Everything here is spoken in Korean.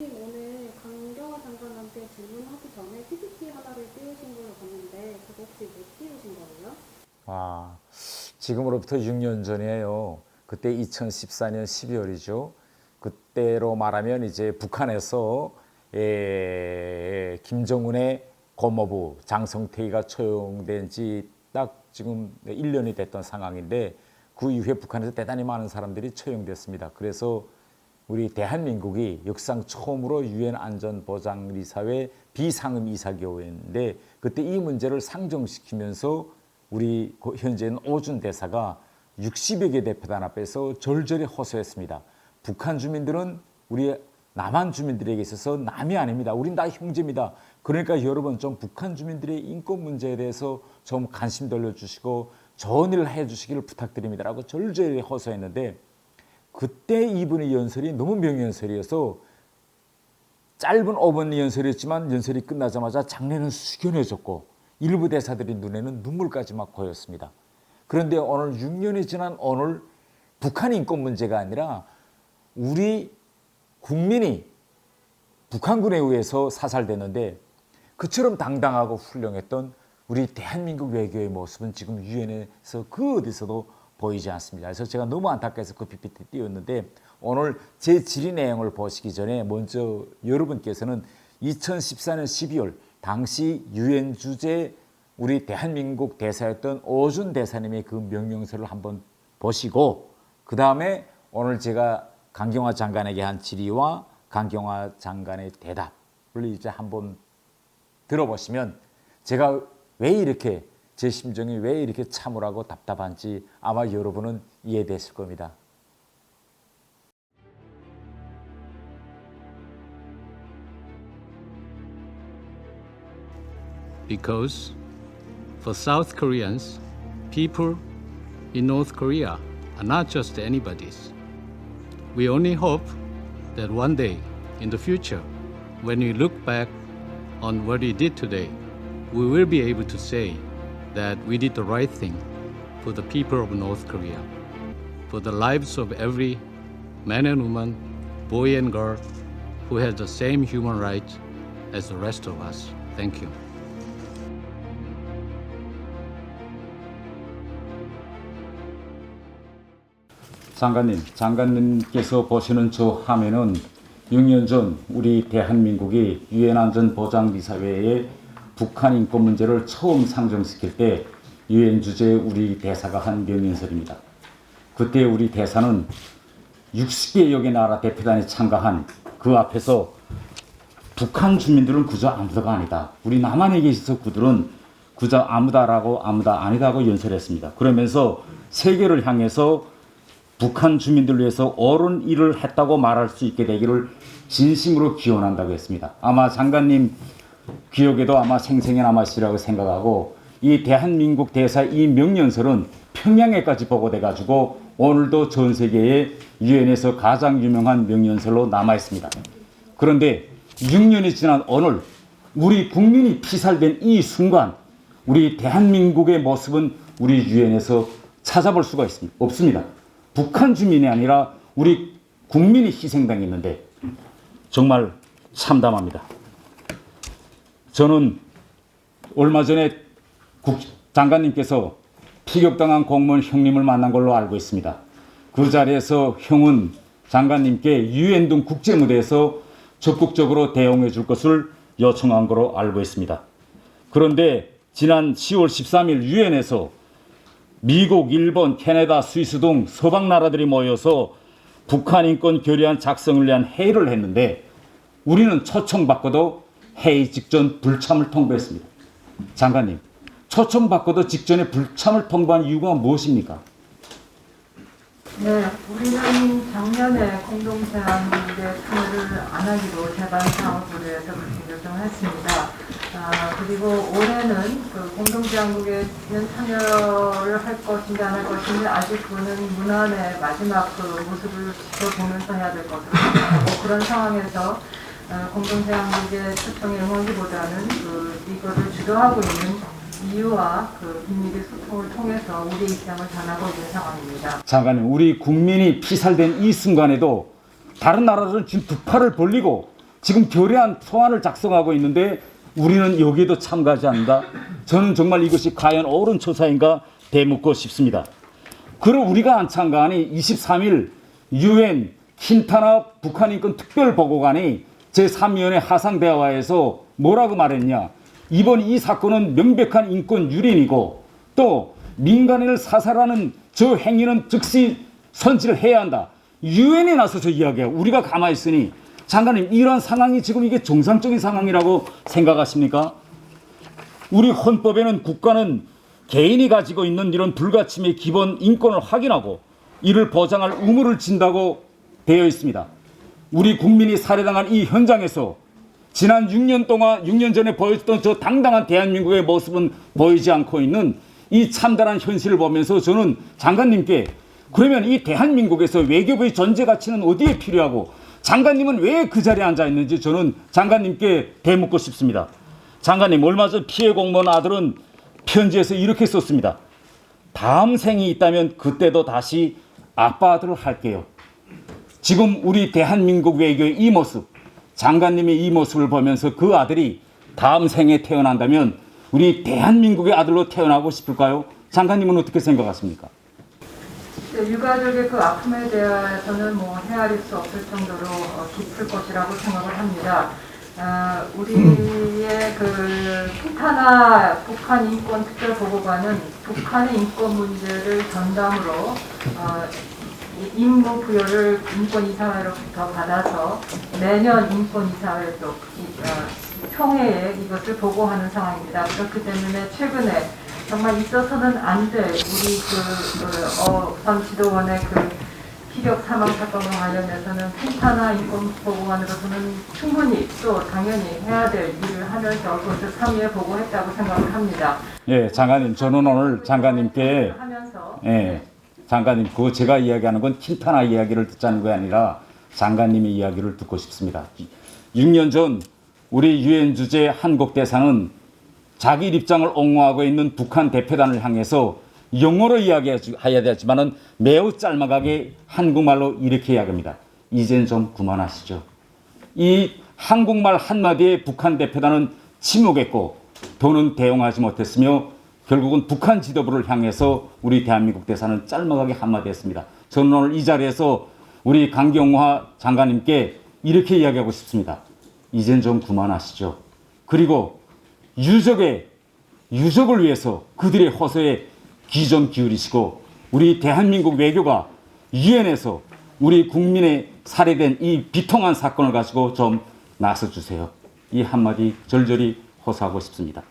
오늘 강경화 장관한테 질문하기 전에 PPT 하나를 띄우신 걸로 봤는데 그거 혹시 못 띄우신 거예요? 아, 지금으로부터 6년 전이에요. 그때 2014년 12월이죠. 그때로 말하면 이제 북한에서 에, 김정은의 고모부 장성태이가 처형된 지 딱 지금 1년이 됐던 상황인데 그 이후에 북한에서 대단히 많은 사람들이 처형됐습니다. 그래서 우리 대한민국이 역상 처음으로 유엔 안전보장리사회 비상임 이사교회인데 그때 이 문제를 상정시키면서 우리 고- 현재는 오준 대사가 60여 개 대표단 앞에서 절절히 호소했습니다. 북한 주민들은 우리 남한 주민들에게 있어서 남이 아닙니다. 우린 다 형제입니다. 그러니까 여러분 좀 북한 주민들의 인권 문제에 대해서 좀 관심 돌려주시고 일을 해주시기를 부탁드립니다라고 절절히 호소했는데 그때 이분의 연설이 너무 명연설이어서 짧은 5분 연설이었지만 연설이 끝나자마자 장례는 숙연해졌고 일부 대사들의 눈에는 눈물까지 막 고였습니다. 그런데 오늘 6년이 지난 오늘 북한 인권 문제가 아니라 우리 국민이 북한군에 의해서 사살됐는데 그처럼 당당하고 훌륭했던 우리 대한민국 외교의 모습은 지금 유엔에서 그 어디서도 보이지 않습니다. 그래서 제가 너무 안타까워서 그 PPT 띄웠는데 오늘 제 질의 내용을 보시기 전에 먼저 여러분께서는 2014년 12월 당시 유엔 주재 우리 대한민국 대사였던 오준 대사님의 그 명령서를 한번 보시고 그 다음에 오늘 제가 강경화 장관에게 한 질의와 강경화 장관의 대답을 이제 한번 들어보시면 제가 왜 이렇게 제 심정이 왜 이렇게 참으라고 답답한지 아마 여러분은 이해되실 겁니다. because for South Koreans, people in North Korea are not just anybody's. We only hope that one day in the future, when we look back on what we did today, we will be able to say that we did the right thing for the people of North Korea, for the lives of every man and woman, boy and girl who has the same human rights as the rest of us. Thank you. 장관님, 장관님께서 보시는 저 화면은 6년 전 우리 대한민국이 유엔 안전보장비사회에 북한 인권 문제를 처음 상정시킬 때 유엔 주재 우리 대사가 한 명연설입니다. 그때 우리 대사는 60개 여개 나라 대표단이 참가한 그 앞에서 북한 주민들은 그저 아무다가 아니다. 우리 남한에 계셔서 그들은 그저 아무다라고 아무다 아니다고 연설했습니다. 그러면서 세계를 향해서 북한 주민들을 위해서 옳은 일을 했다고 말할 수 있게 되기를 진심으로 기원한다고 했습니다. 아마 장관님 기억에도 아마 생생히 남았으리라고 생각하고 이 대한민국 대사 이 명연설은 평양에까지 보고돼 가지고 오늘도 전 세계에 유엔에서 가장 유명한 명연설로 남아 있습니다. 그런데 6년이 지난 오늘 우리 국민이 피살된 이 순간 우리 대한민국의 모습은 우리 유엔에서 찾아볼 수가 있습니다. 없습니다. 북한 주민이 아니라 우리 국민이 희생당했는데 정말 참담합니다. 저는 얼마 전에 국 장관님께서 피격당한 공무원 형님을 만난 걸로 알고 있습니다. 그 자리에서 형은 장관님께 유엔 등 국제 무대에서 적극적으로 대응해 줄 것을 요청한 걸로 알고 있습니다. 그런데 지난 10월 13일 유엔에서 미국, 일본, 캐나다, 스위스 등 서방 나라들이 모여서 북한 인권 결의안 작성을 위한 회의를 했는데 우리는 초청받고도 회의 직전 불참을 통보했습니다. 장관님, 초청받고도 직전에 불참을 통보한 이유가 무엇입니까? 네, 우리는 작년에 공동체항국에 참여를 안 하기로 대반 사업부에서 그렇게 결정을 했습니다. 아, 그리고 올해는 그 공동체항국에는 참여를 할 것인지 안 할 것인지 아직 그거는 문안의 마지막 그 모습을 지켜보면서 해야 될 것으로 생각하고 그런 상황에서 어, 공동체항국의 초청에 응하기보다는 그 이거를 주도하고 있는 이유와 그 비밀의 소통을 통해서 우리의 입장을 전하고 있는 상황입니다. 장관님, 우리 국민이 피살된 이 순간에도 다른 나라들은 지금 두 팔을 벌리고 지금 결의안 소안을 작성하고 있는데 우리는 여기에도 참가하지 않는다. 저는 정말 이것이 과연 옳은 처사인가 되묻고 싶습니다. 그럼 우리가 안 참가하니 23일 유엔 킨타나 북한 인권 특별 보고관이 제3위원회 하상 대화에서 뭐라고 말했냐? 이번 이 사건은 명백한 인권 유린이고 또 민간인을 사살하는 저 행위는 즉시 선지를 해야 한다. 유엔에 나서서 이야기해요. 우리가 가만히 있으니 장관님 이런 상황이 지금 이게 정상적인 상황이라고 생각하십니까? 우리 헌법에는 국가는 개인이 가지고 있는 이런 불가침의 기본 인권을 확인하고 이를 보장할 의무를 진다고 되어 있습니다. 우리 국민이 살해당한 이 현장에서 지난 6년 동안 6년 전에 보여줬던 저 당당한 대한민국의 모습은 보이지 않고 있는 이 참담한 현실을 보면서 저는 장관님께 그러면 이 대한민국에서 외교부의 존재 가치는 어디에 필요하고 장관님은 왜 그 자리에 앉아 있는지 저는 장관님께 대묻고 싶습니다. 장관님 얼마 전 피해 공무원 아들은 편지에서 이렇게 썼습니다. 다음 생이 있다면 그때도 다시 아빠 아들을 할게요. 지금 우리 대한민국 외교의 이 모습, 장관님의 이 모습을 보면서 그 아들이 다음 생에 태어난다면 우리 대한민국의 아들로 태어나고 싶을까요? 장관님은 어떻게 생각하십니까? 네, 유가족의 그 아픔에 대해서는 뭐 헤아릴 수 없을 정도로 어, 깊을 것이라고 생각을 합니다. 아, 우리의 그 킨타나 북한 인권 특별 보고관은 북한의 인권 문제를 전담으로 어, 이 임무 부여를 인권 이사회로부터 받아서 매년 인권 이사회 또 이, 어, 총회에 이것을 보고하는 상황입니다. 그렇기 때문에 최근에 정말 있어서는 안 될 우리 그, 그 어, 선 지도원의 그 피력 사망 사건과 관련해서는 펜타나 인권 보고관으로서는 충분히 또 당연히 해야 될 일을 하면서 그것을 상위에 보고했다고 생각을 합니다. 예, 장관님, 저는 오늘 장관님께 하면서 예, 장관님, 그 제가 이야기하는 건 킨타나 이야기를 듣자는 게 아니라 장관님의 이야기를 듣고 싶습니다. 6년 전 우리 유엔 주재 한국 대사는 자기 입장을 옹호하고 있는 북한 대표단을 향해서 영어로 이야기해야 되지만은 매우 짤막하게 한국말로 이렇게 이야기합니다. 이젠 좀 그만하시죠. 이 한국말 한마디에 북한 대표단은 침묵했고 더는 대응하지 못했으며 결국은 북한 지도부를 향해서 우리 대한민국 대사는 짤막하게 한마디 했습니다. 저는 오늘 이 자리에서 우리 강경화 장관님께 이렇게 이야기하고 싶습니다. 이젠 좀 그만하시죠. 그리고 유족의 유족을 위해서 그들의 귀좀 기울이시고 우리 대한민국 외교가 유엔에서 우리 국민의 살해된 이 비통한 사건을 가지고 좀 나서 주세요. 이 한마디 절절히 호소하고 싶습니다.